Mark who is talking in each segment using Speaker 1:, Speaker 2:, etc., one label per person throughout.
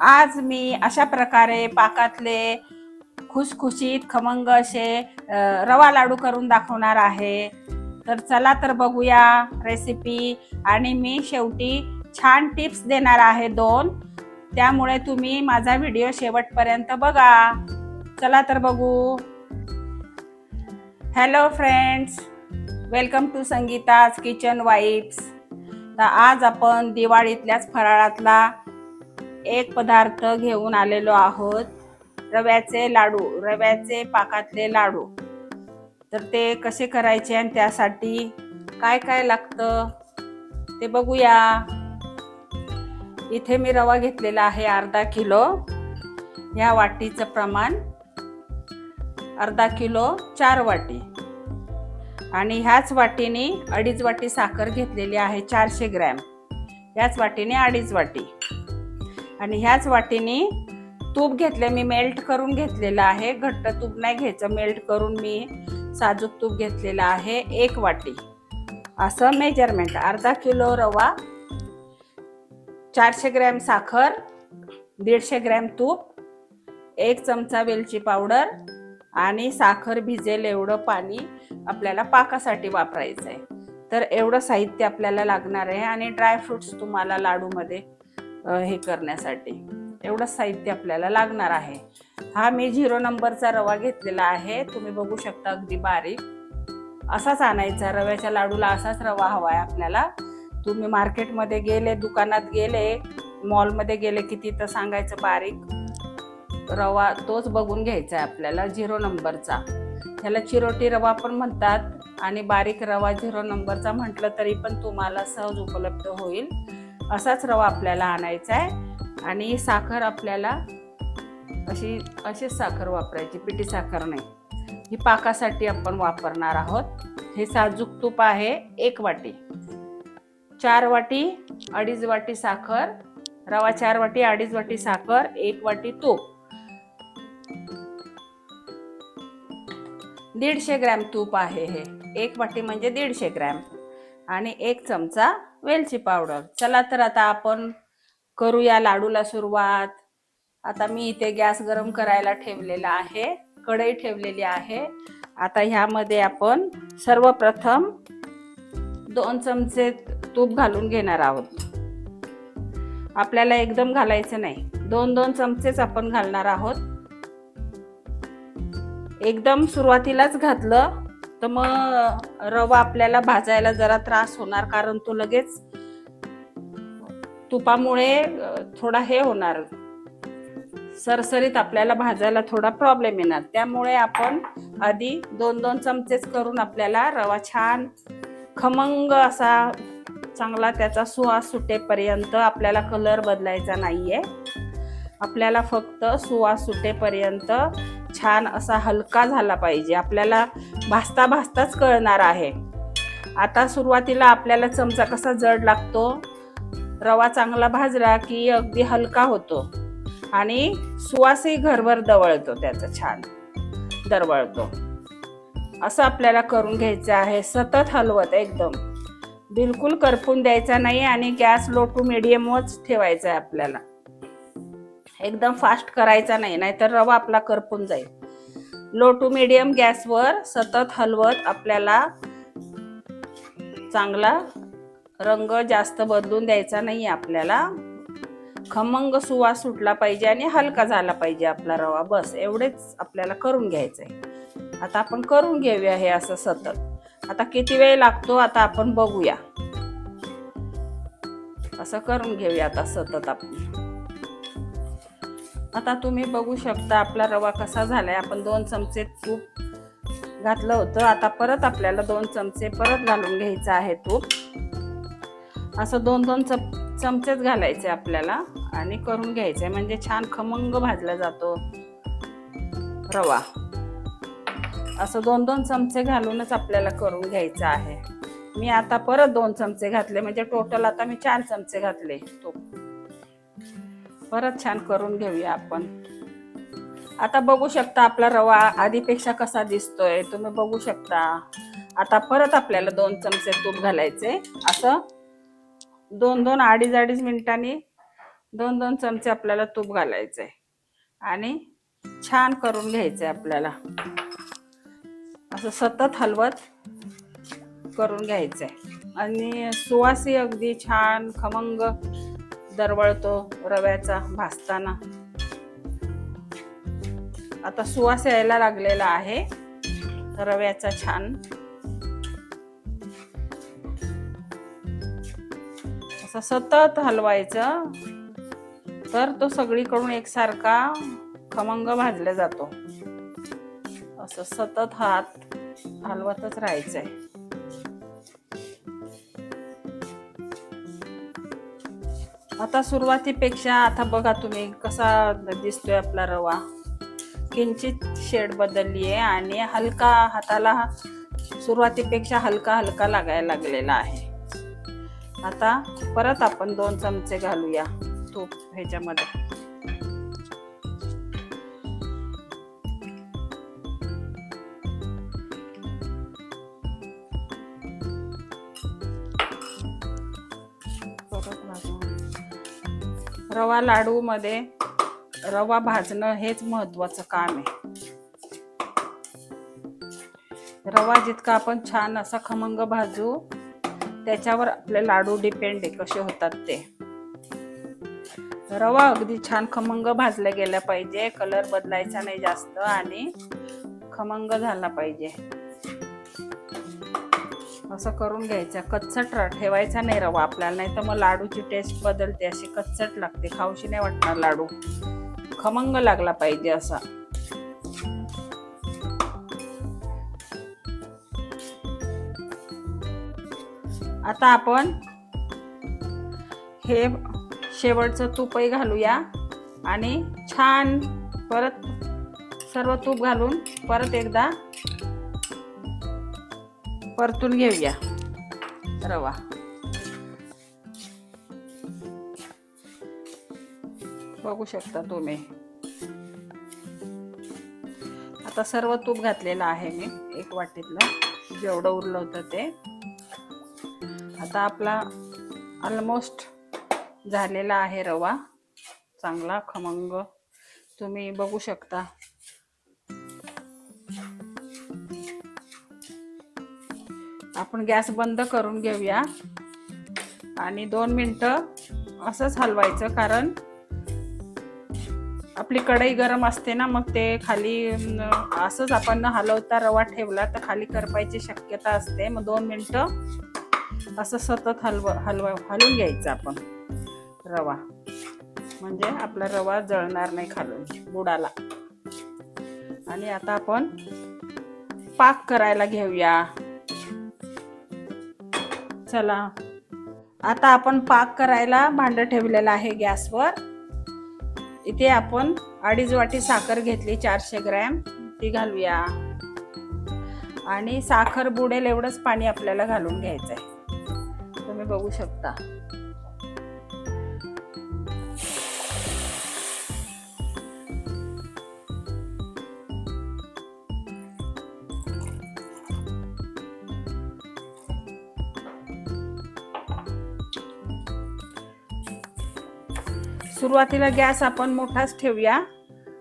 Speaker 1: आज मी अशा प्रकारे पाकातले खुसखुशीत खमंग असे रवा लाडू करून दाखवणार आहे. तर चला तर बघूया रेसिपी आणि मी शेवटी छान टिप्स देणार आहे दोन. त्यामुळे तुम्ही माझा व्हिडिओ शेवटपर्यंत बघा. चला तर बघू. Hello friends welcome to Sangeeta's kitchen vibes तर आज आपण दिवाळीतल्याच फराळातला एक पदार्थ घेऊन आलेलो आहोत. रव्याचे लाडू रव्याचे पाकातले लाडू. तर ते कसे करायचे आणि त्यासाठी काय काय लागतं ते बघूया. इथे मी रवा घेतलेला आहे अर्धा किलो. ह्या वाटीचं प्रमाण अर्धा किलो चार वाटी. आणि ह्याच वाटीने अडीच वाटी साखर घेतलेली आहे चारशे ग्रॅम. ह्याच वाटीने अडीच वाटी. आणि ह्याच वाटीने तूप घेतले मी मेल्ट करून घेतलेलं आहे. घट्ट तूप नाही घ्यायचं मेल्ट करून मी साजूक तूप घेतलेलं आहे एक वाटी. असं मेजरमेंट अर्धा किलो रवा चारशे ग्रॅम साखर दीडशे ग्रॅम तूप एक चमचा वेलची पावडर आणि साखर भिजेल एवढं पाणी आपल्याला पाकासाठी वापरायचं आहे तर एवढं साहित्य आपल्याला लागणार आहे आणि ड्रायफ्रुट्स तुम्हाला लाडूमध्ये हे करण्यासाठी. एवढं साहित्य आपल्याला लागणार आहे. हा मी झिरो नंबरचा रवा घेतलेला आहे. तुम्ही बघू शकता अगदी बारीक. असाच आणायचा. रव्याच्या लाडूला असाच रवा हवा आहे आपल्याला. तुम्ही मार्केटमध्ये गेले दुकानात गेले मॉलमध्ये गेले की तिथं सांगायचं बारीक. रवा तोच बघून घ्यायचा आहे आपल्याला झिरो नंबरचा. ह्याला चिरोटी रवा पण म्हणतात आणि बारीक रवा झिरो नंबरचा म्हटलं तरी पण तुम्हाला सहज उपलब्ध होईल. असाच रवा आपल्याला आणायचा आहे. आणि साखर आपल्याला अशी अशीच साखर वापरायची पिठी साखर नाही. ही पाकासाठी आपण वापरणार आहोत. हे साजूक तूप आहे एक वाटी. चार वाटी अडीच वाटी साखर. रवा चार वाटी अडीच वाटी साखर एक वाटी तूप. दीडशे ग्रॅम तूप आहे हे. एक वाटी म्हणजे दीडशे ग्रॅम. आणि एक चमचा वेलची पावडर. चला तर आता आपण करूया लाडूला सुरुवात. आता मी इथे गॅस गरम करायला ठेवलेला आहे. कढई ठेवलेली आहे. आता ह्यामध्ये आपण सर्वप्रथम दोन चमचे तूप घालून घेणार आहोत. आपल्याला एकदम घालायचं नाही. दोन दोन चमचेच आपण घालणार आहोत. एकदम सुरुवातीलाच घातलं. तर मग रवा आपल्याला भाजायला जरा त्रास होणार कारण तो लगेच तुपामुळे थोडा हे होणार. सरसरीत आपल्याला भाजायला थोडा प्रॉब्लेम येणार. त्यामुळे आपण आधी दोन दोन चमचेच करून आपल्याला रवा छान खमंग असा चांगला त्याचा सुवास सुटेपर्यंत आपल्याला कलर बदलायचा नाहीये. आपल्याला फक्त सुवास सुटेपर्यंत छान असा हलका झाला पाहिजे. आपल्याला भाजता भाजताच कळणार आहे. आता सुरुवातीला आपल्याला चमचा कसा जड लागतो? रवा चांगला भाजला की अगदी हलका होतो. आणि सुवासही घरभर दवळतो त्याचा छान. दरवळतो. असं आपल्याला करून घ्यायचं आहे. सतत हलवत एकदम. बिलकुल करपून द्यायचा नाही आणि गॅस लो टू मिडियमच ठेवायचा आहे आपल्याला. एकदम फास्ट करायचा नाही नाहीतर रवा आपला करपून जाईल. लो टू मिडियम गॅसवर सतत हलवत आपल्याला चांगला रंग जास्त बदलून द्यायचा नाही आपल्याला. खमंग सुवास सुटला पाहिजे आणि हलका झाला पाहिजे आपला रवा. बस एवढेच आपल्याला करून घ्यायचं आहे आता आपण करून घेऊया हे असं सतत. आता किती वेळ लागतो आता आपण बघूया. असं करून घेऊया आता सतत आपण. आता तुम्ही बघू शकता आपला रवा कसा झालाय. आपण दोन चमचे तूप घातलं होतं. आता परत आपल्याला दोन चमचे परत घालून घ्यायचं आहे तूप. असं दोन दोन चम चमचेच घालायचे आपल्याला आणि करून घ्यायचे. म्हणजे छान खमंग भाजला जातो रवा. असं दोन दोन चमचे घालूनच आपल्याला करून घ्यायचं आहे. मी आता परत दोन चमचे घातले. म्हणजे टोटल आता मी चार चमचे घातले तूप. परत छान करून घेऊया आपण. आता बघू शकता आपला रवा आधीपेक्षा कसा दिसतोय. तुम्ही बघू शकता. आता परत आपल्याला दोन चमचे तूप घालायचे. असं दोन दोन अडीच अडीच मिनिटांनी दोन दोन चमचे आपल्याला तूप घालायचं आहे आणि छान करून घ्यायचं आहे आपल्याला. असं सतत हलवत करून घ्यायचं आहे आणि सुवासी अगदी छान खमंग दरवळतो रव्याचा भाजताना. आता सुवास यायला लागलेला आहे. रव्याचा छान. असं सतत हलवायचं तर तो सगळीकडून एकसारखा खमंग भाजला जातो. असं सतत हात हलवतच राहायचंय. आता सुरुवातीपेक्षा आता बघा तुम्ही कसा दिसतोय आपला रवा. किंचित शेड बदलली आहे आणि हलका हाताला सुरुवातीपेक्षा हलका हलका लागायला लागलेला आहे. आता परत आपण दोन चमचे घालूया तूप ह्याच्यामध्ये. रवा लाडू मध्ये रवा भाजणं हेच महत्वाचं काम आहे. रवा जितका आपण छान असा खमंग भाजू त्याच्यावर आपले लाडू डिपेंड आहे कसे होतात ते. रवा अगदी छान खमंग भाजला गेला पाहिजे कलर बदलायचा नाही जास्त आणि खमंग झाला पाहिजे. असं करून घ्यायचं. कच्चट ठेवायचा नाही रवा आपल्याला नाही तर मग लाडूची टेस्ट बदलते अशी कच्चट लागते. खाऊशी नाही वाटणार लाडू. खमंग लागला पाहिजे असा. आता आपण हे शेवटचं तूपही घालूया आणि छान परत सर्व तूप घालून परत एकदा परतून घेऊया. रवा बघू शकता तुम्ही. आता सर्व तूप घातलेलं आहे मी एक वाटीतलं. जेवढं उरलं होतं ते. आता आपला ऑलमोस्ट झालेला आहे रवा. चांगला खमंग. तुम्ही बघू शकता. आपण गॅस बंद करून घेऊया. आणि दोन मिनटं असंच हलवायचं कारण आपली कढई गरम असते ना मग ते खाली असंच आपण हलवता रवा ठेवला तर खाली करपायची शक्यता असते. मग दोन मिनटं असं सतत हलव हलव हलवून घ्यायचं आपण रवा. म्हणजे आपला रवा जळणार नाही खालून बुडाला. आणि आता आपण पाक करायला घेऊया. चला. आता आपण पाक करायला भांडं ठेवलेलं आहे गॅसवर. इथे आपण अडीच वाटी साखर घेतली चारशे ग्रॅम. ती घालूया. आणि साखर बुडेल एवढंच पाणी आपल्याला घालून घ्यायचं आहे तुम्ही बघू शकता. सुरुवातीला गॅस आपण मोठाच ठेवूया.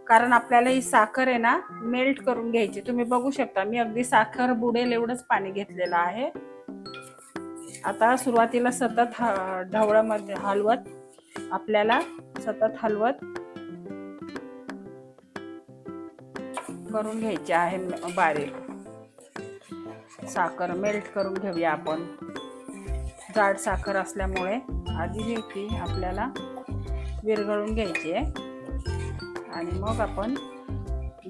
Speaker 1: कारण आपल्याला ही साखर आहे ना मेल्ट करून घ्यायची. तुम्ही बघू शकता मी अगदी साखर बुडेल एवढंच पाणी घेतलेलं आहे. आता सुरुवातीला सतत ह- ढवळामध्ये हलवत. आपल्याला सतत हलवत करून घ्यायची आहे बारीक. साखर मेल्ट करून घेऊया आपण. जाड साखर असल्यामुळे आधी घेते आपल्याला विरघळून घ्यायची आहे. आणि मग आपण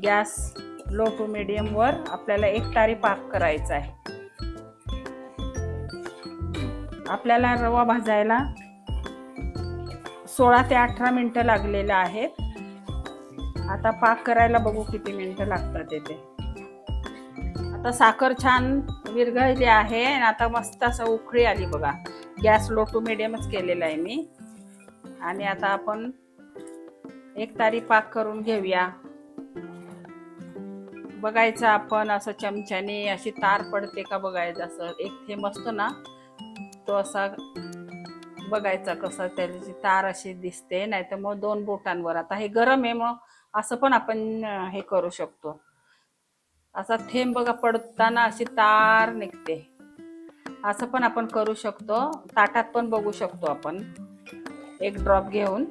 Speaker 1: गॅस लो टू मिडियमवर आपल्याला एक तारी पाक करायचा आहे. आपल्याला रवा भाजायला सोळा ते अठरा मिनटं लागलेलं आहेत. आता पाक करायला बघू किती मिनटं लागतात येते. आता साखर छान विरघळली आहे आणि आता मस्त असं उखळी आली बघा. गॅस लो टू मिडियमच केलेला आहे मी. आणि आता आपण एक तारी पाक करून घेऊया. बघायचं आपण असं चमच्याने अशी तार पडते का बघायचं असं. एक थेंब असतो ना तो असा बघायचा कसं त्याची तार अशी दिसते नाही तर मग दोन बोटांवर. आता हे गरम आहे मग असं पण आपण हे करू शकतो. असा थेंब बघा पडताना अशी तार निघते. असं पण आपण करू शकतो. ताटात पण बघू शकतो आपण. एक ड्रॉप घेऊन.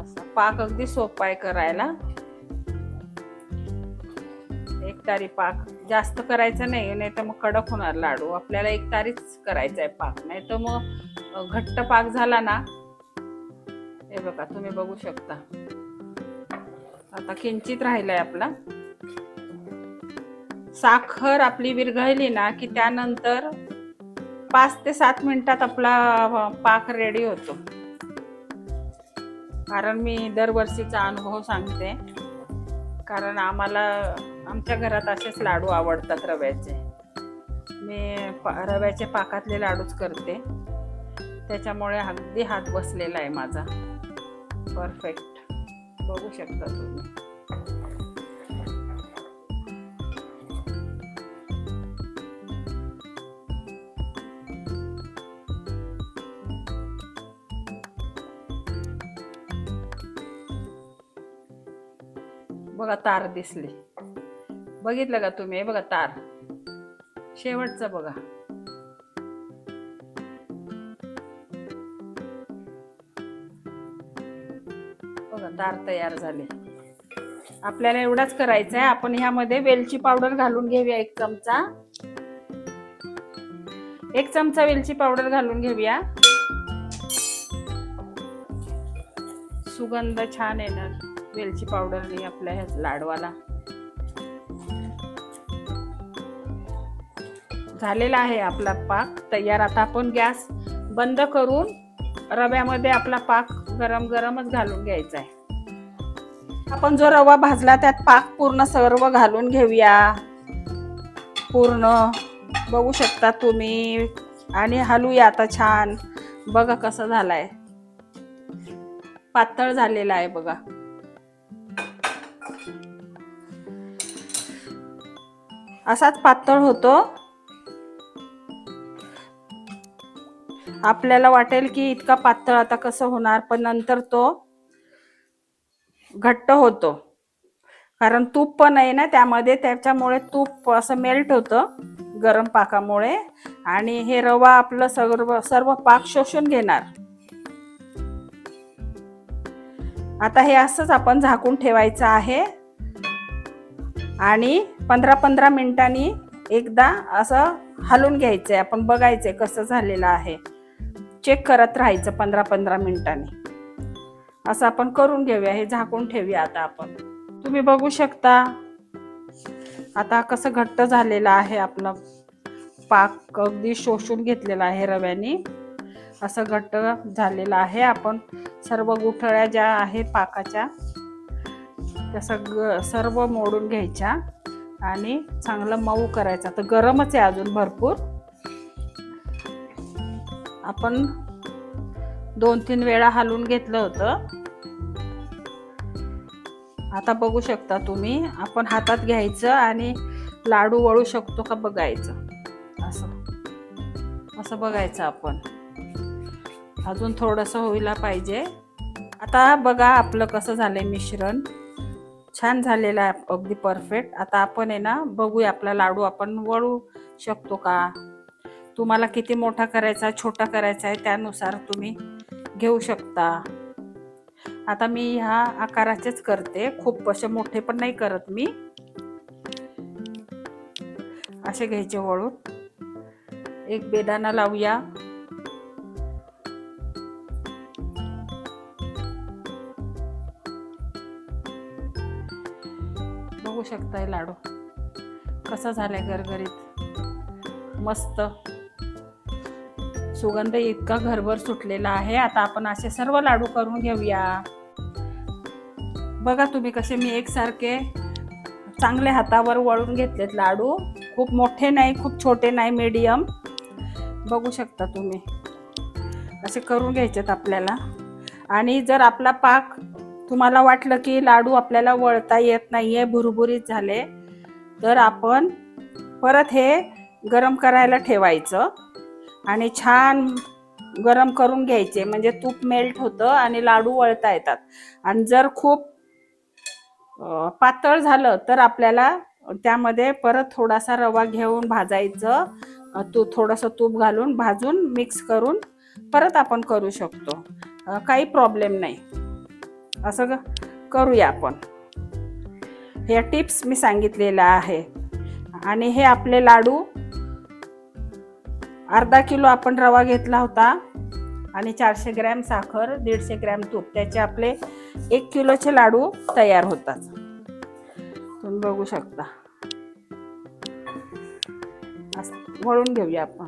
Speaker 1: असा पाक अगदी सोपा आहे करायला. एक तारी पाक. जास्त करायचं नाही नाही तर मग कडक होणार लाडू. आपल्याला एक तारीच करायचा आहे पाक. नाही तर मग घट्ट पाक झाला ना हे बघा तुम्ही बघू शकता. आता किंचित राहिलाय आपला. साखर आपली विरघळली ना की त्यानंतर पाच ते सात मिनिटात आपला पाक रेडी होतो. कारण मी दरवर्षीचा अनुभव सांगते. कारण आम्हाला आमच्या घरात असेच लाडू आवडतात रव्याचे. मी पा रव्याचे पाकातले लाडूच करते. त्याच्यामुळे अगदी हात बसलेला आहे माझा. परफेक्ट बघू शकता तुम्ही. बघा तार दिसली. बघितलं का तुम्ही? हे बघा तार. शेवटचं बघा. बघा तार तयार झाले. आपल्याला एवढाच करायचा आहे आपण ह्यामध्ये वेलची पावडर घालून घेऊया एक चमचा. एक चमचा वेलची पावडर घालून घेऊया. सुगंध छान येणार. वेलची नाही आपल्या ह्या लाडवाला. झालेला आहे आपला पाक तयार. आता आपण गॅस बंद करून रव्यामध्ये आपला पाक गरम गरमच घालून घ्यायचा आहे. आपण जो रवा भाजला त्यात पाक पूर्ण सर्व घालून घेऊया. पूर्ण. बघू शकता तुम्ही. आणि हलूया आता छान. बघा कसं झालाय. पातळ झालेला आहे बघा. असाच पातळ होतो. आपल्याला वाटेल की इतका पातळ आता कसं होणार पण नंतर तो घट्ट होतो. कारण तूप पण आहे ना त्यामध्ये त्याच्यामुळे तूप असं मेल्ट होतं गरम पाकामुळे. आणि हे रवा आपलं सर्व सर्व पाक शोषून घेणार. आता हे असंच आपण झाकून ठेवायचं आहे. आणि पंधरा पंधरा मिनिटांनी एकदा असं हलवून घ्यायचंय. आपण बघायचंय कसं झालेलं आहे. चेक करत राहायचं पंधरा पंधरा मिनिटांनी. असं आपण करून घेऊया. हे झाकून ठेवूया आता आपण. तुम्ही बघू शकता. आता कसं घट्ट झालेलं आहे आपलं पाक. अगदी शोषून घेतलेला आहे रव्याने. असं घट्ट झालेलं आहे. आपण सर्व गुठळ्या ज्या आहेत पाकाच्या त्या सग सर्व मोडून घ्यायच्या. आणि चांगलं मऊ करायचा. तर गरमच आहे अजून भरपूर. आपण दोन तीन वेळा हलवून घेतलं होतं. आता बघू शकता तुम्ही आपण हातात घ्यायचं आणि लाडू वळू शकतो का बघायचं. असं. असं बघायचं आपण. अजून थोडंसं होईला पाहिजे. आता बघा आपलं कसं झालंय मिश्रण. छान झालेला आहे अगदी परफेक्ट आता आपण आहे ना बघूया आपला लाडू आपण वळू शकतो का? तुम्हाला किती मोठा करायचा छोटा करायचा आहे त्यानुसार तुम्ही घेऊ शकता. आता मी ह्या आकाराचेच करते. खूप असे मोठे पण नाही करत मी. असे घ्यायचे वळून. एक बेदाना लावूया. शकताय लाडू? कसा झालाय गरगरीत मस्त. सुगंध इतका घरभर सुटलेला आहे. आता आपण असे सर्व लाडू करून घेऊया. बघा तुम्ही कसे मी एकसारखे चांगले हातावर वळून घेतलेत लाडू. खूप मोठे नाही खूप छोटे नाही मीडियम बघू शकता तुम्ही. असे करून घ्यायचेत आपल्याला. आणि जर आपला पाक तुम्हाला वाटलं की लाडू आपल्याला वळता येत नाहीये भुरभुरीत झाले तर आपण परत हे गरम करायला ठेवायचं आणि छान गरम करून घ्यायचे. म्हणजे तूप मेल्ट होतं आणि लाडू वळता येतात. आणि जर खूप पातळ झालं तर आपल्याला त्यामध्ये परत थोडासा रवा घेऊन भाजायचं. तू थोडंसं तूप घालून भाजून मिक्स करून परत आपण करू शकतो. काही प्रॉब्लेम नाही. असं ग- करूया आपण. ह्या टिप्स मी सांगितलेल्या आहे. आणि हे आपले लाडू अर्धा किलो आपण रवा घेतला होता आणि चारशे ग्रॅम साखर दीडशे ग्रॅम तूप. त्याचे आपले एक किलोचे लाडू तयार होतात. तुम्ही बघू शकता. असं वळून घेऊया आपण.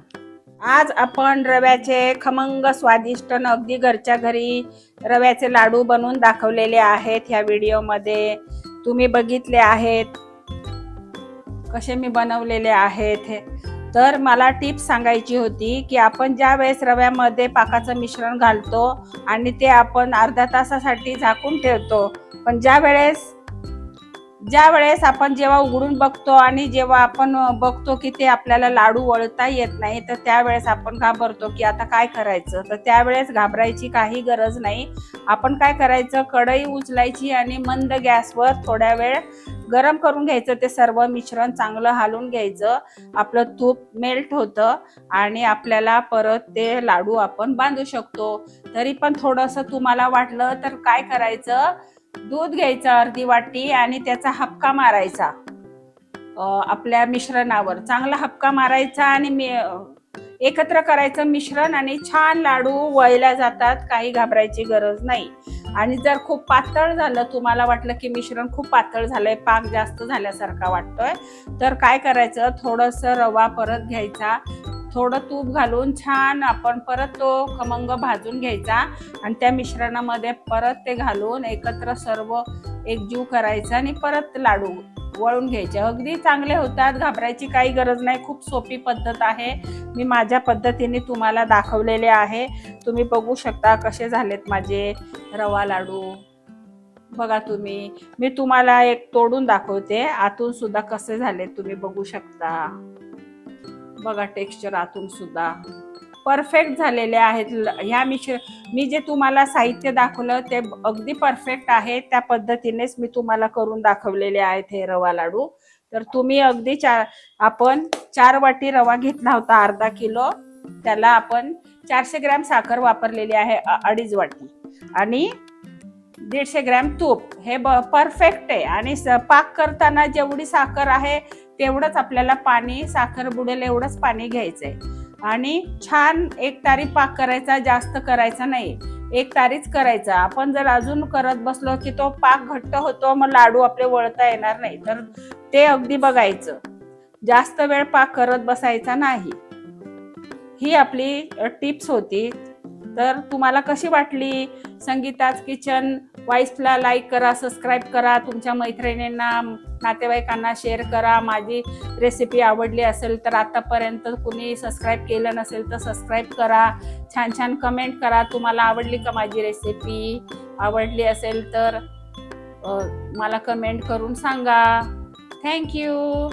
Speaker 1: आज आपण रव्याचे खमंग स्वादिष्ट न अगदी घरच्या घरी रव्याचे लाडू बनवून दाखवलेले आहेत ह्या व्हिडिओमध्ये. तुम्ही बघितले आहेत कसे मी बनवलेले आहेत हे. तर मला टिप्स सांगायची होती की आपण ज्या वेळेस रव्यामध्ये पाकाचं मिश्रण घालतो आणि ते आपण अर्ध्या तासासाठी झाकून ठेवतो पण ज्या वेळेस ज्या वेळेस आपण जेव्हा उघडून बघतो आणि जेव्हा आपण बघतो की ते आपल्याला लाडू वळता येत नाही तर त्यावेळेस आपण घाबरतो की आता काय करायचं? तर त्यावेळेस घाबरायची काही गरज नाही. आपण काय करायचं? कढई उचलायची आणि मंद गॅसवर थोड्या वेळ गरम करून घ्यायचं. ते सर्व मिश्रण चांगलं हालून घ्यायचं. आपलं तूप मेल्ट होतं आणि आपल्याला परत ते लाडू आपण बांधू शकतो. तरी पण थोडंसं तुम्हाला वाटलं तर काय करायचं? दूध घ्यायचं अर्धी वाटी आणि त्याचा हपका मारायचा. आपल्या मिश्रणावर. चांगला हपका मारायचा आणि मी एकत्र करायचं मिश्रण आणि छान लाडू वळल्या जातात. काही घाबरायची गरज नाही. आणि जर खूप पातळ झालं तुम्हाला वाटलं की मिश्रण खूप पातळ झालंय पाक जास्त झाल्यासारखा वाटतोय तर काय करायचं? थोडंसं रवा परत घ्यायचा. थोडं तूप घालून छान आपण परत तो खमंग भाजून घ्यायचा आणि त्या मिश्रणामध्ये परत ते घालून एकत्र सर्व एकजीव करायचं आणि परत लाडू वळून घ्यायचे. अगदी चांगले होतात घाबरायची काही गरज नाही. खूप सोपी पद्धत आहे. मी माझ्या पद्धतीने तुम्हाला दाखवलेले आहे. तुम्ही बघू शकता कसे झालेत माझे रवा लाडू. बघा तुम्ही मी तुम्हाला एक तोडून दाखवते. आतून सुद्धा कसे झाले तुम्ही बघू शकता. बघा टेक्स्चर आतून सुद्धा. परफेक्ट झालेले आहेत. ह्या मिश्र मी जे तुम्हाला साहित्य दाखवलं ते अगदी परफेक्ट आहे. त्या पद्धतीनेच मी तुम्हाला करून दाखवलेले आहेत हे रवा लाडू. तर तुम्ही अगदी चार आपण चार वाटी रवा घेतला होता अर्धा किलो. त्याला आपण चारशे ग्रॅम साखर वापरलेली आहे अडीच वाटी. आणि दीडशे ग्रॅम तूप. हे ब परफेक्ट आहे. आणि स- पाक करताना जेवढी साखर आहे तेवढंच आपल्याला पाणी साखर बुडेल एवढंच पाणी घ्यायचंय. आणि छान एक तारी पाक करायचा जास्त करायचा नाही. एक तारीच करायचा. आपण जर अजून करत बसलो की तो पाक घट्ट होतो मग लाडू आपले वळता येणार नाही. तर ते अगदी बघायचं. जास्त वेळ पाक करत बसायचा नाही. ही आपली टिप्स होती. तर तुम्हाला कशी वाटली? संगीताज किचन वाईफला लाईक करा सबस्क्राईब करा तुमच्या मैत्रिणींना नातेवाईकांना शेअर करा. माझी रेसिपी आवडली असेल तर आतापर्यंत कुणी सबस्क्राईब केलं नसेल तर सबस्क्राईब करा. छान छान कमेंट करा. तुम्हाला आवडली का माझी रेसिपी आवडली असेल तर मला कमेंट करून सांगा. थँक्यू